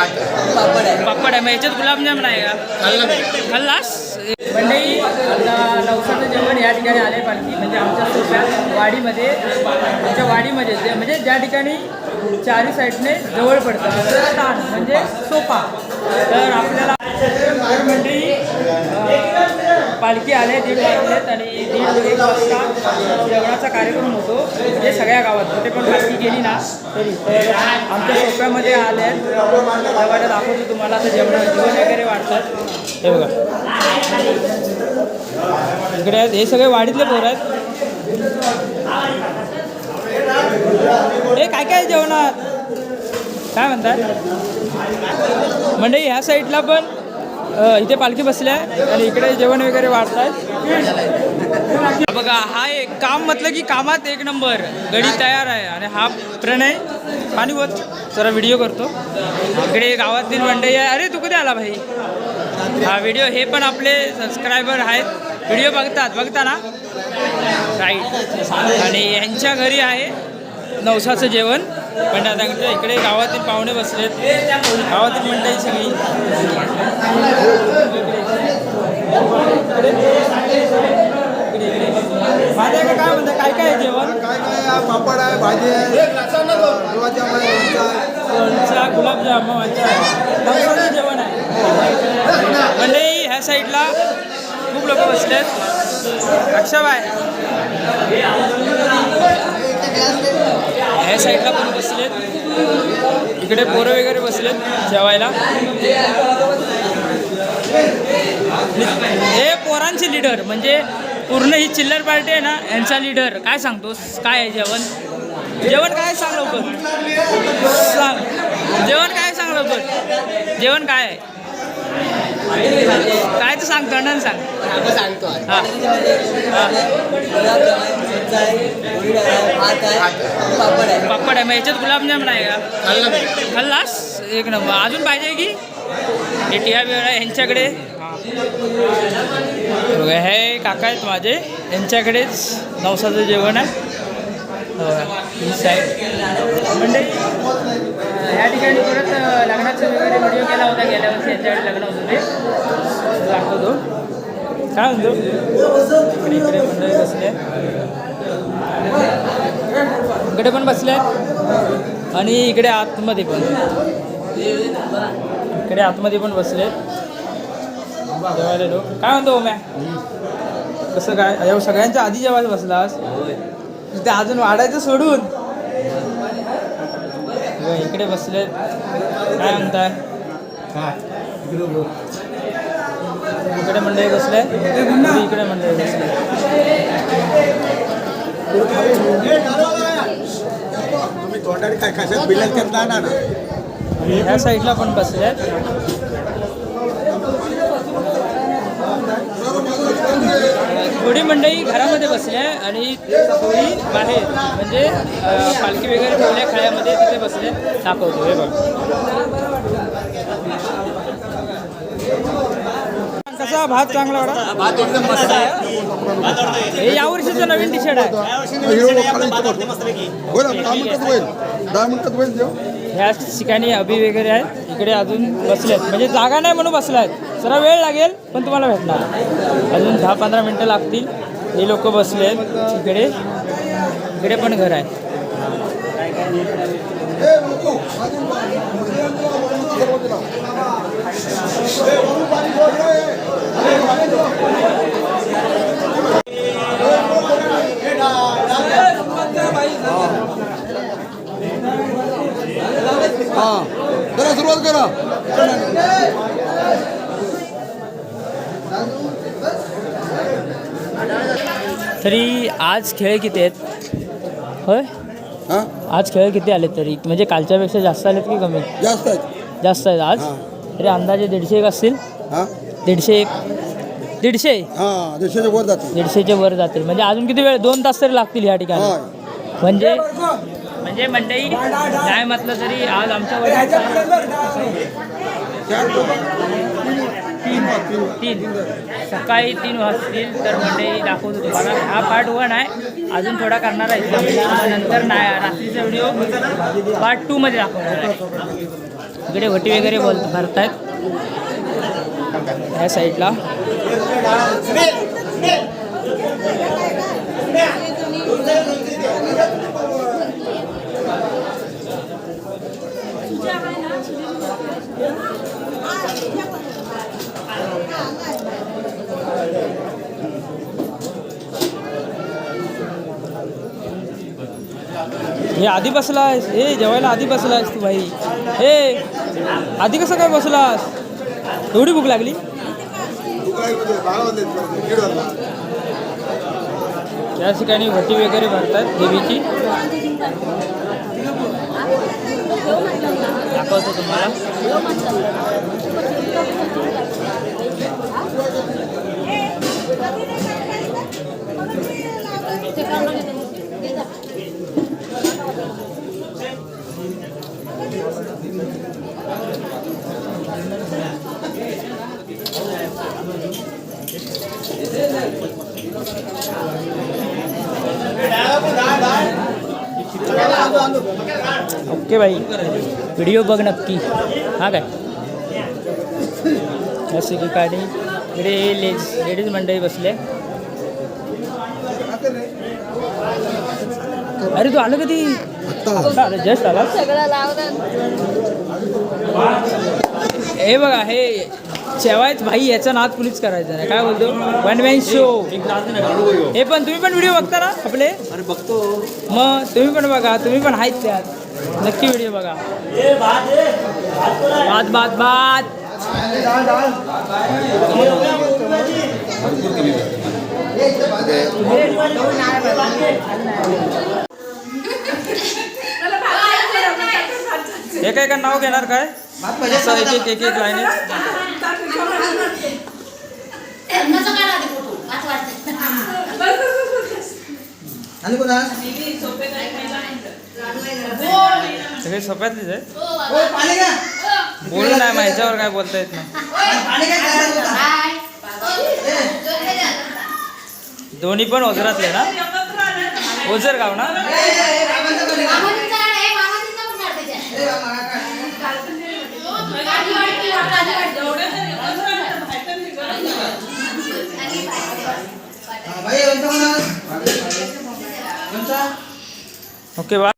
पापड आहे. मग याच्यात गुलाबजाम नाही का? खाल्लास? मंडई आता नवसाचं जेवण या ठिकाणी आले पालखी. म्हणजे आमच्या सोप्यात वाडीमध्ये आमच्या वाडीमध्ये जे- म्हणजे ज्या ठिकाणी चारी साईडने जवळ पडतं स्थान म्हणजे सोपा तर आपल्याला मंडई पालखी आले दीड वाजलेत आणि दीड एक वाजता जेवणाचा कार्यक्रम होतो. म्हणजे सगळ्या गावात. कुठे पण पालखी गेली ना तरी तर आमच्या सोप्यामध्ये आले. आहेत जेवायला दाखवतो तुम्हाला. आता जेवण जेवण वगैरे वाढतात हे बघा. इकडे आहेत. हे सगळे वाडीतले पोर आहेत. हे काय काय जेवणात? काय म्हणतात? म्हणजे ह्या साईडला पण? इथे पालखी बसल्या आहे आणि इकडे जेवण वगैरे वाढतात बघा हा एक काम म्हटलं की कामात एक नंबर. गडी तयार आहे आणि हा प्रणय आणि होत जरा व्हिडिओ करतो. इकडे गावातील मंडई आहे. अरे तू कधी आला भाई? हा व्हिडिओ हे पण आपले सबस्क्रायबर आहेत. व्हिडिओ बघतात बघता ना? राईट आणि यांच्या घरी आहे नवसाचं जेवण. पण आता इकडे गावातील पाहुणे बसलेत. गावातील मंडळी सगळी. माझ्या काय म्हणतात काय काय आहे जेवण? काय काय पापड आहे भाजी आहे गुलाबजाम आहे लोणचा गुलाबजाम अच्छा जेवण आहे. मंडळी ह्या साईडला खूप लोक बसलेत. अक्षाबाय ह्या साईडला पण बसलेत. इकडे पोरं वगैरे बसलेत जेवायला. हे पोरांचे लीडर म्हणजे पूर्ण ही चिल्लर पार्टी आहे ना यांचा लीडर काय सांगतोस? काय आहे जेवण? जेवण काय सांग लवकर? सांग. जेवण काय सांग लवकर? जेवण काय आहे? काय तर सांग तोंडाने सांग. हां. पापड आहे. मग याच्यात गुलाबजामुन आहे का? खाल्लास? एक नंबर. अजून पाहिजे की? हे टिया वेळ आहे यांच्याकडे. हे काका आहेत माझे. यांच्याकडेच नवसाचं जेवण आहे. ही साईड म्हणजे ठिकाणी परत लग्नाचा वगैरे व्हिडिओ केला होता गेल्या वर्षी यांच्याकडे लग्न होतं ते. दाखवतो. काय म्हणतो? इकडे इकडे मंडळी बसले इकडे पण बसले आणि इकडे आतमध्ये पण. इकडे आतमध्ये पण बसले जेवायला लोक. काय म्हणतो ओम्या? कसं काय? सगळ्यांच्या आधी जेवायला बसलास ते अजून वाढायचं सोडून. इकडे बसलेत. काय म्हणताय? इकडे मंडळी बसले इकडे मंडळी बसले ह्या साईडला पण बसल्यात थोडी मंडळी घरामध्ये बसल्या आणि थोडी बाहेर म्हणजे पालखी वगैरे ठेवल्या खाळ्यामध्ये तिथे बसले दाखवतो. हे बघ. कसा भात चांगला वाटा भात एकदम मस्त आहे. हे यावर्षीचं नवीन टी शर्ट आहे. हिरो होईल दहा मिनिटात होईल. दहा मिनिटात होईल जेव ह्या ठिकाणी अभि वगैरे आहेत. इकडे अजून बसलेत म्हणजे जागा नाही म्हणून बसलायत जरा वेळ लागेल पण तुम्हाला भेटणार. अजून दहा पंधरा मिनटं लागतील. हे लोक बसलेत इकडे. इकडे पण घर आहे. हां. करा सुरुवात करा. तरी आज खेळ किती आहेत? होय? हां. आज खेळ किती आले तरी? म्हणजे कालच्यापेक्षा जास्त आलेत की कमी? जास्त आहेत. जास्त आहेत आज. तरी अंदाजे दीडशे एक असतील? हां. दीडशे एक. दीडशे? हां दीडशेच्या वर जाते दीडशेच्या वर जातील. म्हणजे अजून किती वेळ? दोन तास तरी लागतील ह्या ठिकाणी. होय. म्हणजे म्हणजे मंडई. काय म्हटलं तरी आज आमच्या तीन. सकाळी तीन वाजतील तर मंडळी दाखवतो तुम्हाला. हा पार्ट वन आहे. अजून थोडा करणार आहे. नंतर नाही रात्रीचा व्हिडिओ पार्ट टूमध्ये दाखवणार आहे. इकडे वटी वगैरे बोल भरतायत. ह्या साईडला हे आधी बसलास हे। जेवायला आधी बसलास तू भाई। हे आधी कसं काय बसलास एवढी भूक लागली? या ठिकाणी भटी वगैरे भरतात देवीची. दाखवतो तुम्हाला ओके भाई व्हिडिओ बघ नक्की. हा काय? असे ठिकाणी इकडे लेज लेडीज मंडळी बसले. अरे तू आलं कधी आलं जस्ट आला. सगळं लावलं. हे बघा हे शेवायच भाई याचा नाद कुणीच करायचा नाही. काय बोलतो? One man show. हे पण तुम्ही पण व्हिडिओ बघता ना आपले? अरे बघतो. मग तुम्ही पण बघा तुम्ही पण आहेत त्यात. नक्की व्हिडिओ बघा. बाद बाद बाद हे काय का नाव घेणार काय? असं एक एक एक एक लाईन आणि कोणा सगळे सोप्यातलीच आहे हो, बोल नाही मग ह्याच्यावर काय बोलता येत नाही. दोन्ही पण ओझरातले ना? ओझर गाव ना? ओके बा